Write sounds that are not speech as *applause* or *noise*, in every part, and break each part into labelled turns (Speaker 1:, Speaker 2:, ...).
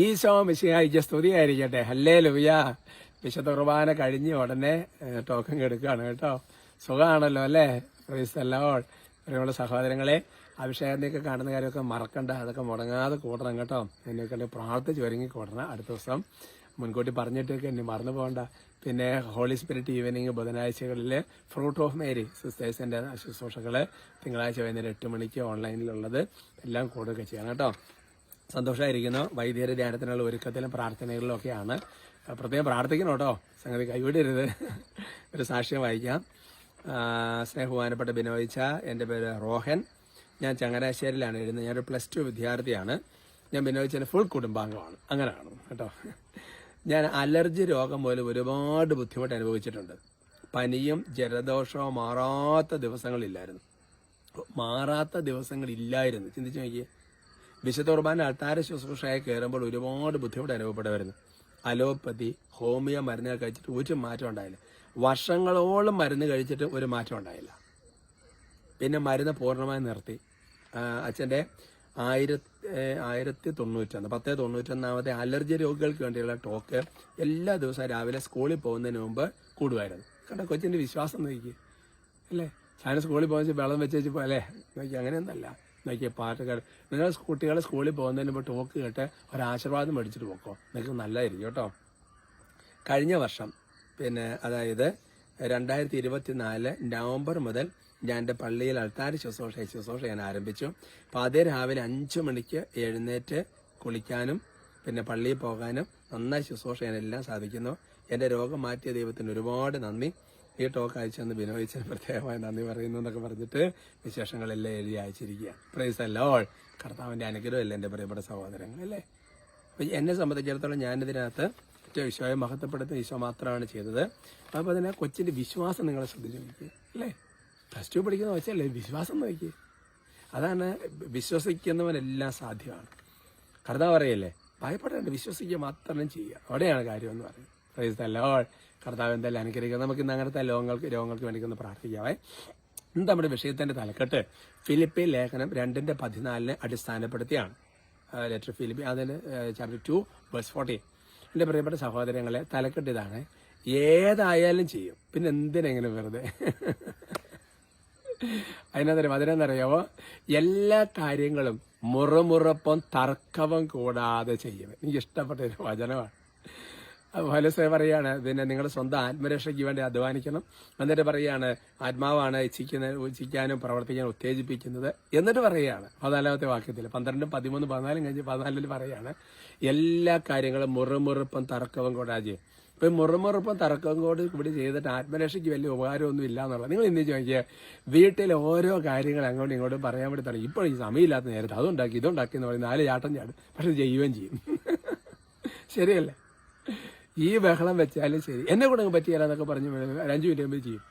Speaker 1: ഈശോ മിശിഹായിക്ക് സ്തുതിയായിരിക്കട്ടെ. ഹല്ലേ ലുവിയ വിശുദ്ധ കുർബാന കഴിഞ്ഞ് ഉടനെ ടോക്കൺ എടുക്കുകയാണ് കേട്ടോ. സുഖമാണല്ലോ അല്ലേ? പ്രൈസല്ലോ പ്രിയമുള്ള സഹോദരങ്ങളെ അഭിഷേകത്തിനൊക്കെ കാണുന്ന കാര്യമൊക്കെ മറക്കണ്ട. അതൊക്കെ മുടങ്ങാതെ കൂടണം കേട്ടോ. എന്നൊക്കെ പ്രാർത്ഥിച്ച് ഒരുങ്ങി കൂടണം. അടുത്ത ദിവസം മുൻകൂട്ടി പറഞ്ഞിട്ടൊക്കെ എന്നെ മറന്നു പോകണ്ട. പിന്നെ ഹോളി സ്പിരിറ്റ് ഈവനിങ് ബുധനാഴ്ചകളിൽ ഫ്രൂട്ട് ഓഫ് മേരി സിസ്റ്റേഴ്സിന്റെ ശുശ്രൂഷകൾ തിങ്കളാഴ്ച വൈകുന്നേരം എട്ട് മണിക്ക് ഓൺലൈനിലുള്ളത് എല്ലാം കൂടുകയൊക്കെ ചെയ്യണം കേട്ടോ. സന്തോഷമായിരിക്കുന്നു വൈദ്യര ധ്യാനത്തിനുള്ള ഒരുക്കത്തിലും പ്രാർത്ഥനകളിലും ഒക്കെയാണ് പ്രത്യേകം പ്രാർത്ഥിക്കണം കേട്ടോ. സംഗതി കൈവിടരുത്. ഒരു സാക്ഷ്യം വായിക്കാം സ്നേഹബഹുമാനപ്പെട്ട ബിനോയിച്ച എന്റെ പേര് റോഹൻ. ഞാൻ ചങ്ങനാശ്ശേരിയിലാണ് എഴുതുന്നത്. ഞാനൊരു പ്ലസ് ടു വിദ്യാർത്ഥിയാണ്. ഞാൻ ബിനോയിച്ചന്റെ ഫുൾ കുടുംബാംഗമാണ്. അങ്ങനെയാണ് കേട്ടോ. ഞാൻ അലർജി രോഗം പോലും ഒരുപാട് ബുദ്ധിമുട്ട് അനുഭവിച്ചിട്ടുണ്ട്. പനിയും ജലദോഷവും മാറാത്ത ദിവസങ്ങളില്ലായിരുന്നു. മാറാത്ത ദിവസങ്ങളില്ലായിരുന്നു. ചിന്തിച്ചു നോക്കിയേ. വിശുദ്ധ കുർബാന അൾത്താര ശുശ്രൂഷയായി കയറുമ്പോൾ ഒരുപാട് ബുദ്ധിമുട്ട് അനുഭവപ്പെടുമായിരുന്നു അലോപ്പതി ഹോമിയോ മരുന്നുകൾ കഴിച്ചിട്ട് ഒരു മാറ്റം ഉണ്ടായില്ല. വർഷങ്ങളോളം മരുന്ന് കഴിച്ചിട്ട് ഒരു മാറ്റം ഉണ്ടായില്ല. പിന്നെ മരുന്ന് പൂർണമായി നിർത്തി. അച്ഛന്റെ ആയിരത്തി ആയിരത്തി തൊണ്ണൂറ്റൊന്ന് പത്ത് തൊണ്ണൂറ്റൊന്നാമത്തെ അലർജി രോഗികൾക്ക് വേണ്ടിയുള്ള ടോക്ക് എല്ലാ ദിവസവും രാവിലെ സ്കൂളിൽ പോകുന്നതിന് മുമ്പ് കൂടുമായിരുന്നു. കണ്ട കൊച്ചിന്റെ വിശ്വാസം നോക്കി അല്ലേ? ഞാൻ സ്കൂളിൽ പോകുന്ന വെള്ളം വെച്ച് വെച്ച് അല്ലേ? നോക്കി അങ്ങനെയൊന്നല്ല നോക്കിയ പാട്ടുകാർ നിങ്ങൾ കുട്ടികൾ സ്കൂളിൽ പോകുന്നതിന് മുമ്പ് ടോക്ക് കേട്ട് ഒരാശീർവാദം മേടിച്ചിട്ട് പോക്കോ. നിങ്ങൾക്ക് നല്ലതായിരിക്കും കേട്ടോ. കഴിഞ്ഞ വർഷം പിന്നെ അതായത് രണ്ടായിരത്തി ഇരുപത്തി നാല് നവംബർ മുതൽ ഞാൻ എന്റെ പള്ളിയിൽ അൾത്താരി ശുശ്രൂഷ ശുശ്രൂഷ ഞാൻ ആരംഭിച്ചു. അപ്പോൾ അതേ രാവിലെ അഞ്ച് മണിക്ക് എഴുന്നേറ്റ് കുളിക്കാനും പിന്നെ പള്ളിയിൽ പോകാനും നന്നായി ശുശ്രൂഷ ചെയ്യാനെല്ലാം സാധിക്കുന്നു. എന്റെ രോഗം മാറ്റിയ ദൈവത്തിന് ഒരുപാട് നന്ദി. ഈ ടോക്ക് അയച്ചു തന്ന് ബിനോയിച്ചന് പ്രത്യേകമായി നന്ദി പറയുന്നു എന്നൊക്കെ പറഞ്ഞിട്ട് വിശേഷങ്ങളെല്ലാം എഴുതി അയച്ചിരിക്കുക പ്രൈസ് അല്ലോൾ കർത്താവിന്റെ അനുഗ്രഹമല്ലേ എന്റെ പ്രിയപ്പെട്ട സഹോദരങ്ങൾ അല്ലേ അപ്പം എന്നെ സംബന്ധിച്ചിടത്തോളം ഞാനിതിനകത്ത് ഒറ്റ ഈശോയെ മഹത്വപ്പെടുത്തുന്ന ഈശോ മാത്രമാണ് ചെയ്തത്. അപ്പോൾ അതിന് കൊച്ചിന്റെ വിശ്വാസം നിങ്ങളെ ശ്രദ്ധിച്ചു നോക്കി അല്ലേ? പ്ലസ് ടു പഠിക്കുന്ന വെച്ചല്ലേ വിശ്വാസം നോക്കി അതാണ് വിശ്വസിക്കുന്നവനെല്ലാം സാധ്യമാണ്. കർത്താവ് പറയല്ലേ ഭയപ്പെടേണ്ട വിശ്വസിക്കുക മാത്രം ചെയ്യുക. അവിടെയാണ് കാര്യം എന്ന് പറയുന്നത്. കർത്താവ് എന്തെല്ലാം അനുഗ്രഹിക്കുക നമുക്ക് ഇന്ന് അങ്ങനത്തെ ലോകങ്ങൾക്ക് രോഗങ്ങൾക്ക് വേണ്ടി ഒന്ന് പ്രാർത്ഥിക്കാവേ. ഇന്ന് നമ്മുടെ വിഷയത്തിന്റെ തലക്കെട്ട് ഫിലിപ്പി ലേഖനം രണ്ടിന്റെ പതിനാലിനെ അടിസ്ഥാനപ്പെടുത്തിയാണ്. ലെറ്റർ ഫിലിപ്പി അതിന് ചാപ്റ്റർ ടു വേഴ്സ് ഫോർട്ടി എന്റെ പ്രിയപ്പെട്ട സഹോദരങ്ങളെ തലക്കെട്ട് ഇതാണ്. ഏതായാലും ചെയ്യും. പിന്നെ എന്തിനെങ്ങനെ വെറുതെ? അതിനകത്ത് അതിനെന്നറിയാവോ എല്ലാ കാര്യങ്ങളും മുറമുറപ്പം തർക്കവും കൂടാതെ ചെയ്യും. എനിക്ക് ഇഷ്ടപ്പെട്ട ഒരു വചനമാണ്. ഫലസേ പറയാണ് പിന്നെ നിങ്ങളുടെ സ്വന്തം ആത്മരക്ഷയ്ക്ക് വേണ്ടി അധ്വാനിക്കണം എന്നിട്ട് പറയാണ് ആത്മാവാണ് ഇച്ഛിക്കുന്ന ഇച്ഛിക്കാനും പ്രവർത്തിക്കാനും ഉത്തേജിപ്പിക്കുന്നത് എന്നിട്ട് പറയുകയാണ് പതിനാലാമത്തെ വാക്യത്തിൽ പന്ത്രണ്ടും പതിമൂന്ന് പതിനാലും കഴിഞ്ഞ് പതിനാലിൽ പറയാണ് എല്ലാ കാര്യങ്ങളും മുറുമുറുപ്പും തർക്കവും കൂടാതെ ഇപ്പം മുറുമുറുപ്പും തർക്കവും കൂടി ഇവിടെ ചെയ്തിട്ട് ആത്മരക്ഷയ്ക്ക് വലിയ ഉപകാരമൊന്നും ഇല്ല എന്നുള്ളത്. നിങ്ങൾ ഇന്ന് ചോദിക്കുക വീട്ടിൽ ഓരോ കാര്യങ്ങൾ അങ്ങോട്ടും ഇങ്ങോട്ടും പറയാൻ വേണ്ടി തുടങ്ങി. ഇപ്പോൾ ഈ സമയമില്ലാത്ത നേരത്തെ അതുണ്ടാക്കി ഇതുണ്ടാക്കി എന്ന് പറയുന്നത് നാല് ചാട്ടം ചാടും. പക്ഷെ ചെയ്യുകയും ചെയ്യും. *laughs* ശരിയല്ലേ? ഈ ബഹളം വെച്ചാലും ശരി. എന്നെ കൂടെ അങ്ങ് പറ്റിയാലോ എന്നൊക്കെ പറഞ്ഞു ഒരു അഞ്ചു മിനിറ്റ് മുമ്പ് ചെയ്യും.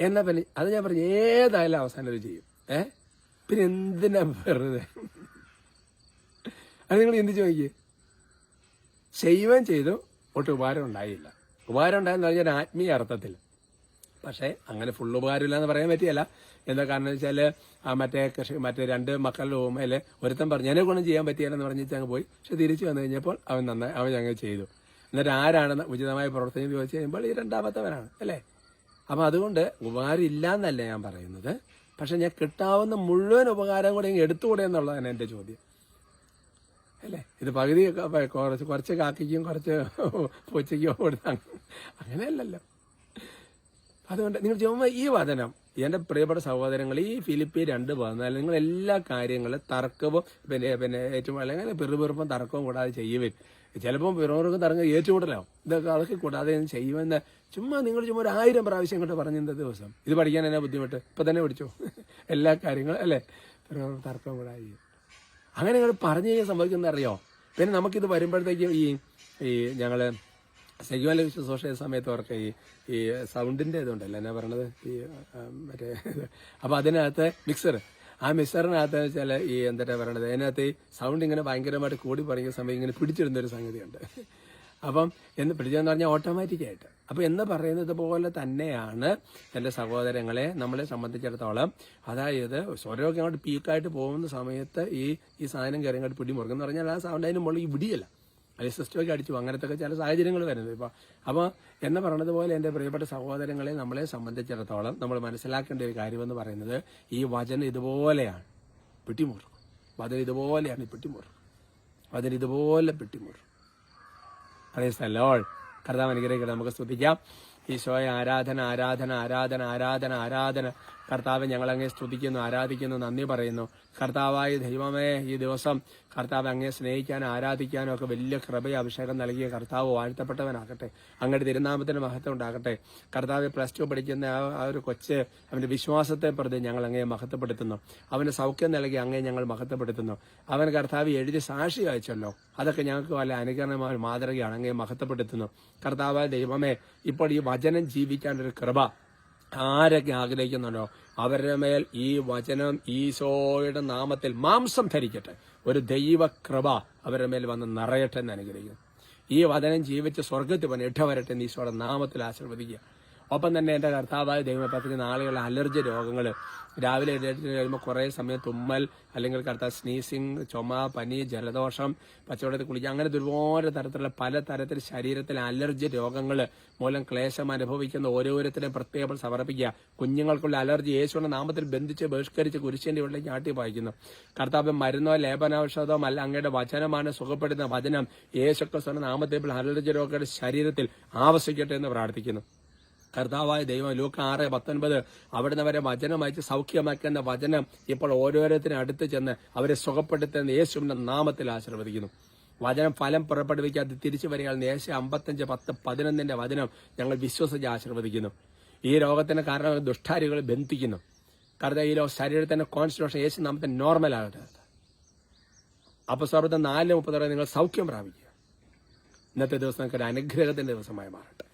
Speaker 1: എന്നാ പിന്നെ അത് ഞാൻ പറഞ്ഞു ഏതായാലും അവസാനം അത് ചെയ്യും. ഏ? പിന്നെ എന്തിനാ വെറുതെ? അത് നിങ്ങൾ എന്ത് ചോദിക്കേ? ശൈവം ചെയ്തു ഒട്ടും ഉപകാരം ഉണ്ടായില്ല. ഉപകാരം ഉണ്ടായെന്ന് പറഞ്ഞാൽ ആത്മീയ അർത്ഥത്തിൽ. പക്ഷേ അങ്ങനെ ഫുൾ ഉപകാരമില്ല എന്ന് പറയാൻ പറ്റിയല്ല. എന്താ കാരണം വെച്ചാൽ മറ്റേ കൃഷി മറ്റേ രണ്ട് മക്കളുടെ ഓമയിൽ ഒരുത്തൻ പറഞ്ഞു എന്നെ ഗുണം ചെയ്യാൻ പറ്റിയാലെന്ന് പറഞ്ഞിട്ട് അങ്ങ് പോയി. പക്ഷെ തിരിച്ചു വന്നു കഴിഞ്ഞപ്പോൾ അവൻ നന്നായി അവൻ ഞങ്ങൾ ചെയ്തു. എന്നിട്ട് ആരാണ് ഉചിതമായ പ്രവർത്തനം ചോദിച്ചു കഴിയുമ്പോൾ ഈ രണ്ടാമത്തവനാണ് അല്ലേ? അപ്പം അതുകൊണ്ട് ഉപകാരം ഇല്ല എന്നല്ല ഞാൻ പറയുന്നത്. പക്ഷെ ഞാൻ കിട്ടാവുന്ന മുഴുവൻ ഉപകാരം കൂടെ ഇങ്ങ് എടുത്തുകൂടെ എന്നുള്ളതാണ് എന്റെ ചോദ്യം. അല്ലേ? ഇത് പകുതി കുറച്ച് കുറച്ച് കാക്കിക്കും കുറച്ച് പൂച്ചയ്ക്കും കൊടുത്ത അങ്ങനെയല്ലല്ലോ. അതുകൊണ്ട് നിങ്ങൾ ചുമ്മാ ഈ വചനം എന്റെ പ്രിയപ്പെട്ട സഹോദരങ്ങൾ ഈ ഫിലിപ്പി രണ്ട് പതിനാല് നിങ്ങൾ എല്ലാ കാര്യങ്ങളും തർക്കവും പിന്നെ പിന്നെ ഏറ്റവും അല്ലെങ്കിൽ പിറുപിറുപ്പും തർക്കവും കൂടാതെ ചെയ്യുവിൻ. ചിലപ്പോൾ പിറവർക്കും തർക്കം ഏറ്റുകൂടലാവും ഇതൊക്കെ അതൊക്കെ കൂടാതെ ചെയ്യുമെന്ന് ചുമ്മാ നിങ്ങൾ ചുമ്മാ ഒരു ആയിരം പ്രാവശ്യം ഇങ്ങോട്ട് പറഞ്ഞു ദിവസം. ഇത് പഠിക്കാൻ എന്നാ ബുദ്ധിമുട്ട്? ഇപ്പൊ തന്നെ പഠിച്ചോ? എല്ലാ കാര്യങ്ങളും അല്ലേ? പിറോർ തർക്കം കൂടാതെ ചെയ്യും അങ്ങനെ ഞങ്ങൾ പറഞ്ഞു കഴിഞ്ഞാൽ സംഭവിക്കുന്നത് അറിയോ? പിന്നെ നമുക്കിത് വരുമ്പോഴത്തേക്കും ഈ ഈ ഞങ്ങൾ സെഗ്വാല സോഷ്യൽ ചെയ്ത സമയത്ത് അവർക്ക് ഈ ഈ സൗണ്ടിന്റെ ഇതുണ്ടല്ലോ. എന്നാ പറയണത്? ഈ മറ്റേ. *laughs* അപ്പൊ അതിനകത്ത് മിക്സർ. ആ മിക്സറിനകത്ത് വെച്ചാൽ ഈ എന്താ പറയണത്? അതിനകത്ത് ഈ സൗണ്ട് ഇങ്ങനെ ഭയങ്കരമായിട്ട് കൂടി പറയുന്ന സമയം ഇങ്ങനെ പിടിച്ചിടുന്ന ഒരു സംഗതിയുണ്ട്. *laughs* അപ്പം എന്ന് പിടിച്ചെന്ന് പറഞ്ഞാൽ ഓട്ടോമാറ്റിക്കായിട്ട് അപ്പൊ എന്ന് പറയുന്നത് പോലെ തന്നെയാണ് എന്റെ സഹോദരങ്ങളെ നമ്മളെ സംബന്ധിച്ചിടത്തോളം. അതായത് സ്വരമൊക്കെ അങ്ങോട്ട് പീക്കായിട്ട് പോകുന്ന സമയത്ത് ഈ ഈ സാധനം കയറി അങ്ങോട്ട് പിടിമുറുക്കും. പറഞ്ഞാൽ ആ സൗണ്ട് അതിന് മുകളിൽ ഇവിടിയല്ല അത് സിസ്റ്റമൊക്കെ അടിച്ചു. അങ്ങനത്തെ ചില സാഹചര്യങ്ങൾ വരുന്നത്. ഇപ്പോൾ അപ്പോൾ എന്ന് പറഞ്ഞതുപോലെ എന്റെ പ്രിയപ്പെട്ട സഹോദരങ്ങളെ നമ്മളെ സംബന്ധിച്ചിടത്തോളം നമ്മൾ മനസ്സിലാക്കേണ്ട ഒരു കാര്യമെന്ന് പറയുന്നത് ഈ വചനം ഇതുപോലെയാണ് പിട്ടിമുറുക്കും. വചനം ഇതുപോലെയാണ് ഈ പിട്ടിമുറുക്കും. വചനം ഇതുപോലെ പിട്ടിമുറുക്കും. സ്ഥലോൾ കർത്താവ് അനുഗ്രഹിക്കട്ടെ. നമുക്ക് സ്തുതിക്കാം ഈശോയെ ആരാധന ആരാധന ആരാധന ആരാധന ആരാധന. കർത്താവ് ഞങ്ങളങ്ങേ സ്തുതിക്കുന്നു ആരാധിക്കുന്നു നന്ദി പറയുന്നു. കർത്താവായ ദൈവമേ ഈ ദിവസം കർത്താവ് അങ്ങേ സ്നേഹിക്കാനും ആരാധിക്കാനും ഒക്കെ വലിയ കൃപയ അഭിഷേകം നൽകിയ കർത്താവ് വാഴ്ത്തപ്പെട്ടവനാകട്ടെ. അങ്ങയുടെ തിരുനാമത്തിന് മഹത്വം ഉണ്ടാകട്ടെ. കർത്താവ് പ്ലസ് ടു പഠിക്കുന്ന ആ ഒരു കൊച്ച് അവന്റെ വിശ്വാസത്തെ പ്രതി ഞങ്ങൾ അങ്ങേ മഹത്വപ്പെടുത്തുന്നു. അവന് സൗഖ്യം നൽകി അങ്ങേ ഞങ്ങൾ മഹത്വപ്പെടുത്തുന്നു. അവൻ കർത്താവ് എഴുതി സാക്ഷി അയച്ചല്ലോ അതൊക്കെ ഞങ്ങൾക്ക് വല്ല അനുകരണമായ മാതൃകയാണ് അങ്ങേ മഹത്വപ്പെടുത്തുന്നു. കർത്താവായ ദൈവമേ ഇപ്പോൾ ഈ വചനം ജീവിക്കാൻ ഒരു കൃപ ആരൊക്കെ ആഗ്രഹിക്കുന്നുണ്ടോ? അവരുടെ മേൽ ഈ വചനം ഈശോയുടെ നാമത്തിൽ മാംസം ധരിക്കട്ടെ. ഒരു ദൈവകൃപ അവരുടെ മേൽ വന്ന് നിറയട്ടെ എന്ന് അനുഗ്രഹിക്കുന്നു. ഈ വചനം ജീവിച്ച് സ്വർഗത്തിൽ വന്ന് ഇടവരട്ടെ എന്ന് ഈശോയുടെ നാമത്തിൽ ആശീർവദിക്കുക. ഒപ്പം തന്നെ എന്റെ കർത്താവായ ദൈവപത്രത്തിൽ നാളെയുള്ള അലർജി രോഗങ്ങൾ രാവിലെ എഴുന്നേറ്റ് കഴിയുമ്പോൾ കുറേ സമയം തുമ്മൽ അല്ലെങ്കിൽ കർത്താവ് സ്നീസിങ് ചുമ പനി ജലദോഷം പച്ചവെള്ളത്തിൽ കുളിക്കുക അങ്ങനെ ഒരുപാട് തരത്തിലുള്ള പല തരത്തിൽ ശരീരത്തിൽ അലർജി രോഗങ്ങൾ മൂലം ക്ലേശം അനുഭവിക്കുന്ന ഓരോരുത്തരെയും പ്രത്യേകം സമർപ്പിക്കുക. കുഞ്ഞുങ്ങൾക്കുള്ള അലർജി യേശുവിന്റെ നാമത്തിൽ ബന്ധിച്ച് ബഹിഷ്കരിച്ച് കുരിശിന്റെ ഉള്ളിലേക്ക് ആട്ടി വായിക്കുന്നു കർത്താവ് മരുന്നോ ലേപനൌഷധമോ അല്ല അങ്ങയുടെ വചനമാണ് സുഖപ്പെടുന്ന വചനം. യേശുക്രിസ്തുവിന്റെ നാമത്തിൽ അലർജി രോഗിയുടെ ശരീരത്തിൽ ആവശ്യിക്കട്ടെ എന്ന് പ്രാർത്ഥിക്കുന്നു. കർത്താവായ ദൈവം ലൂക്ക ആറ് പത്തൊൻപത് അവിടുന്ന് അവരെ വചനം അയച്ച് സൗഖ്യമാക്കുന്ന വചനം ഇപ്പോൾ ഓരോരുത്തരും അടുത്ത് ചെന്ന് അവരെ സുഖപ്പെടുത്തുന്ന യേശുവിന്റെ നാമത്തിൽ ആശീർവദിക്കുന്നു. വചനം ഫലം പുറപ്പെടുവിക്കാതെ തിരിച്ചു വരികയാണ്. യേശു അമ്പത്തഞ്ച് പത്ത് പതിനൊന്നിന്റെ വചനം ഞങ്ങൾ വിശ്വസിച്ച് ആശീർവദിക്കുന്നു. ഈ രോഗത്തിന് കാരണം ദുഷ്ടാരികൾ ബന്ധിക്കുന്നു. കാരണം ഈ ലോ- ശരീരത്തിന്റെ കോൺസ്റ്റിറ്റ്യൂഷൻ യേശു നാമത്തെ നോർമൽ ആകട്ടെ. അപ്പൊ സ്വർഗത്തെ നാല് മുപ്പതോടെ നിങ്ങൾ സൗഖ്യം പ്രാപിക്കുക. ഇന്നത്തെ ദിവസം നിങ്ങൾക്ക് ഒരു അനുഗ്രഹത്തിന്റെ ദിവസമായി മാറട്ടെ.